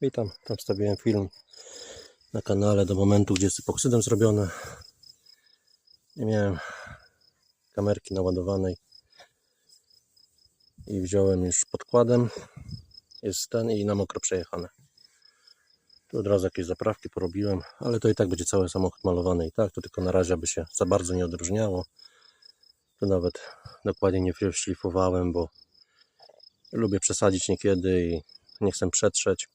Witam, tam wstawiłem film na kanale do momentu, gdzie jest epoksydem zrobione. Nie miałem kamerki naładowanej i wziąłem już podkładem. Jest ten i na mokro przejechane. Tu od razu jakieś zaprawki porobiłem, ale to i tak będzie cały samochód malowany i tak, to tylko na razie aby się za bardzo nie odróżniało. Tu nawet dokładnie nie szlifowałem, bo lubię przesadzić niekiedy i nie chcę przetrzeć.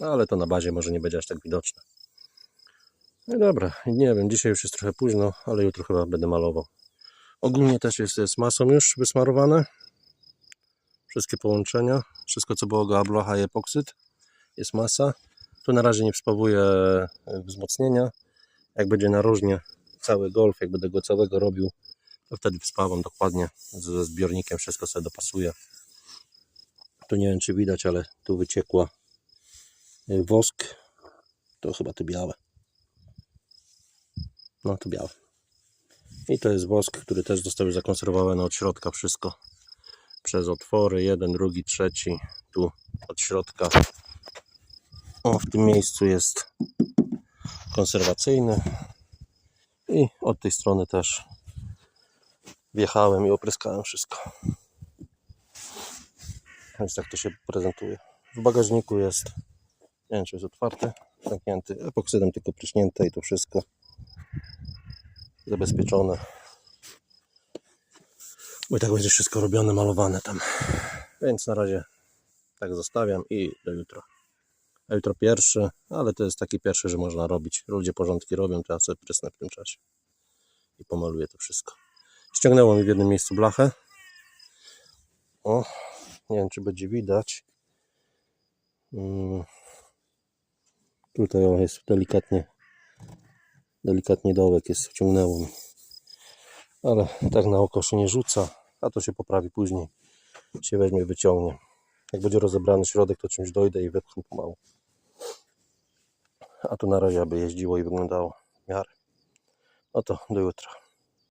No, ale to na bazie może nie będzie aż tak widoczne. No dobra, nie wiem, dzisiaj już jest trochę późno, ale jutro chyba będę malował. Ogólnie też jest z masą już wysmarowane. Wszystkie połączenia, wszystko co było go blacha i epoksyd, jest masa. Tu na razie nie wspawuję e, wzmocnienia. Jak będzie narożnie cały golf, jak będę go całego robił, to wtedy wspawam dokładnie ze zbiornikiem, wszystko sobie dopasuję. Tu nie wiem czy widać, ale tu wyciekła wosk. To chyba te białe. No to białe. I to jest wosk, który też został zakonserwowany od środka wszystko. Przez otwory, jeden, drugi, trzeci. Tu od środka. O, w tym miejscu jest konserwacyjny. I od tej strony też wjechałem i opryskałem wszystko. Więc tak to się prezentuje. W bagażniku jest, czy jest otwarty, zamknięty, epoksydem tylko pryśnięte i to wszystko zabezpieczone. Bo i tak będzie wszystko robione, malowane tam. Więc na razie tak zostawiam i do jutra. A jutro pierwszy, ale to jest taki pierwszy, że można robić. Ludzie porządki robią, to ja sobie prysnę w tym czasie. I pomaluję to wszystko. Ściągnęło mi w jednym miejscu blachę. O, nie wiem czy będzie widać. Mm. Tutaj o, jest delikatnie delikatnie dołek jest wciągnęło mi. Ale tak na oko się nie rzuca, a to się poprawi później. Się weźmie, wyciągnie. Jak będzie rozebrany środek, to czymś dojdę i wepchnę pomału. A tu na razie aby jeździło i wyglądało w miarę. No to do jutra.